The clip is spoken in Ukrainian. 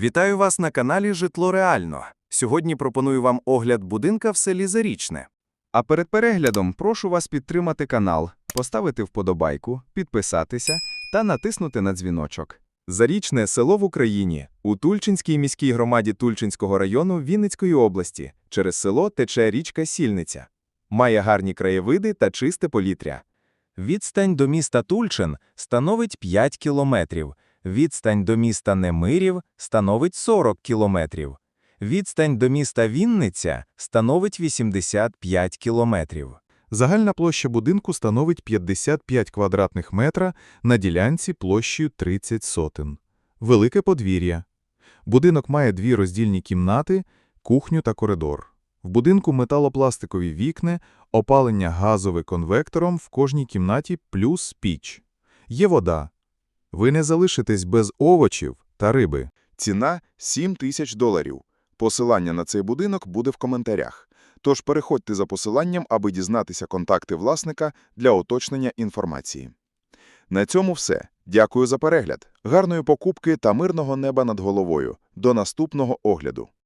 Вітаю вас на каналі Житло Реально. Сьогодні пропоную вам огляд будинка в селі Зарічне. А перед переглядом прошу вас підтримати канал, поставити вподобайку, підписатися та натиснути на дзвіночок. Зарічне село в Україні у Тульчинській міській громаді Тульчинського району Вінницької області. Через село тече річка Сільниця. Має гарні краєвиди та чисте повітря. Відстань до міста Тульчин становить 5 кілометрів. Відстань до міста Немирів становить 40 кілометрів. Відстань до міста Вінниця становить 85 кілометрів. Загальна площа будинку становить 55 квадратних метра на ділянці площею 30 сотен. Велике подвір'я. Будинок має дві роздільні кімнати, кухню та коридор. В будинку металопластикові вікна, опалення газове конвектором в кожній кімнаті плюс піч. Є вода. Ви не залишитесь без овочів та риби. Ціна – 7 тисяч доларів. Посилання на цей будинок буде в коментарях. Тож переходьте за посиланням, аби дізнатися контакти власника для уточнення інформації. На цьому все. Дякую за перегляд. Гарної покупки та мирного неба над головою. До наступного огляду.